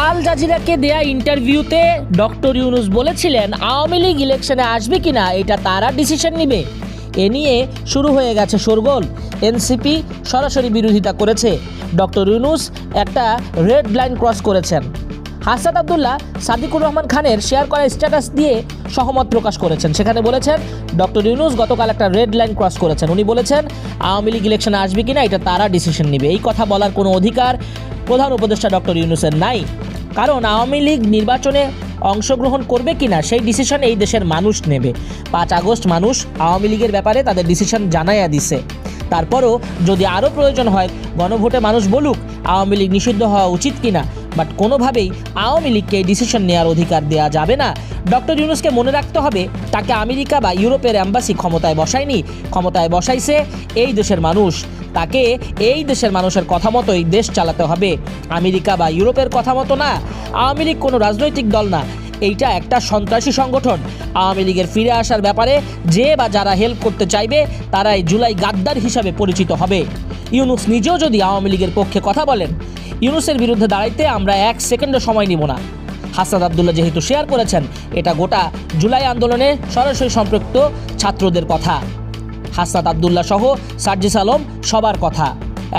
আল জাজিরাকে দেয়া ইন্টারভিউতে ডক্টর ইউনুস বলেছিলেন, আওয়ামী লীগ ইলেকশনে আসবে কিনা, এটা তারা ডিসিশন নিবে। এ নিয়ে শুরু হয়ে গেছে শোরগোল। এনসিপি সরাসরি বিরোধিতা করেছে। ডক্টর ইউনুস একটা রেড লাইন ক্রস করেছেন। হাসান আবদুল্লাহ সাদিকুর রহমান খানের শেয়ার করা স্ট্যাটাস দিয়ে সহমত প্রকাশ করেছেন। সেখানে বলেছেন, ডক্টর ইউনুস গতকাল একটা রেড লাইন ক্রস করেছেন। উনি বলেছেন, আওয়ামী লীগ ইলেকশনে আসবে কিনা, এটা তারা ডিসিশন নেবে। এই কথা বলার কোনো অধিকার প্রধান উপদেষ্টা ডক্টর ইউনুসের নাই। কারণ আওয়ামী লীগ নির্বাচনে অংশগ্রহণ করবে কি না সেই ডিসিশন এই দেশের মানুষ নেবে। পাঁচ আগস্ট মানুষ আওয়ামী লীগের ব্যাপারে তাদের ডিসিশন জানাইয়া দিছে। তারপরও যদি আরও প্রয়োজন হয়, গণভোটে মানুষ বলুক, আওয়ামী লীগ নিষিদ্ধ হওয়া উচিত কিনা। বাট কোনোভাবেই আওয়ামী লীগকে ডিসিশন নেওয়ার অধিকার দেওয়া যাবে না। ডক্টর ইউনুসকে মনে রাখতে হবে, তাকে আমেরিকা বা ইউরোপের অ্যাম্বাসি ক্ষমতায় বসায়নি। ক্ষমতায় বসাইছে এই দেশের মানুষ। তাকে এই দেশের মানুষের কথা মতোই দেশ চালাতে হবে। আমেরিকা বা ইউরোপের কথা মতো না। আওয়ামী লীগ কোনো রাজনৈতিক দল না। এইটা একটা সন্ত্রাসী সংগঠন। আওয়ামী লীগের ফিরে আসার ব্যাপারে যে বা যারা হেল্প করতে চাইবে, তারাই জুলাই গাদ্দার হিসাবে পরিচিত হবে। ইউনুস নিজেও যদি আওয়ামী লীগের পক্ষে কথা বলেন, ইউনুসের বিরুদ্ধে দাঁড়াইতে আমরা এক সেকেন্ডও সময় নিব না। হাসাদ আবদুল্লাহ যেহেতু শেয়ার করেছেন, এটা গোটা জুলাই আন্দোলনে সরাসরি সম্পৃক্ত ছাত্রদের কথা। হাসনাত আবদুল্লাহ সহ সার্জিস আলম সবার কথা।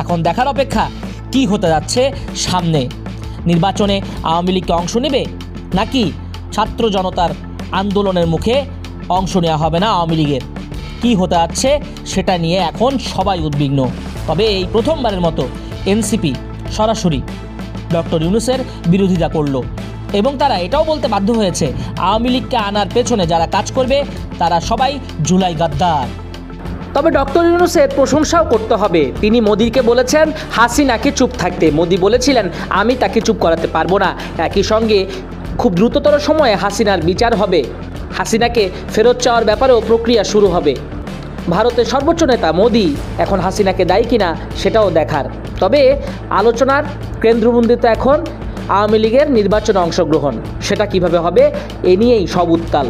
এখন দেখার অপেক্ষা, কি হতে যাচ্ছে সামনে? নির্বাচনে আওয়ামী লীগকে অংশ নেবে? নাকি ছাত্র জনতার আন্দোলনের মুখে অংশ নেওয়া হবে না আওয়ামী লীগের। কী হতে যাচ্ছে সেটা নিয়ে এখন সবাই উদ্বিগ্ন। তবে এই প্রথমবারের মতো এনসিপি সরাসরি ডক্টর ইউনুসের বিরোধিতা করল। এবং তারা এটাও বলতে বাধ্য হয়েছে, আওয়ামী লীগকে আনার পেছনে যারা কাজ করবে, তারা সবাই জুলাই গাদ্দার। তবে ডক্টর ইউনুসের প্রশংসাও করতে হবে। তিনি মোদিকে বলেছেন, হাসিনাকে চুপ থাকতে। মোদি বলেছিলেন, আমি তাকে চুপ করাতে পারব না। একই সঙ্গে খুব দ্রুততর সময়ে হাসিনার বিচার হবে। হাসিনাকে ফেরত চাওয়ার ব্যাপারেও প্রক্রিয়া শুরু হবে। ভারতের সর্বোচ্চ নেতা মোদি এখন হাসিনাকে দায়ী কিনা সেটাও দেখার। তবে আলোচনার কেন্দ্রবন্দিত এখন আওয়ামী লীগের নির্বাচনে অংশগ্রহণ। সেটা কীভাবে হবে, এ নিয়েই সব উত্তাল।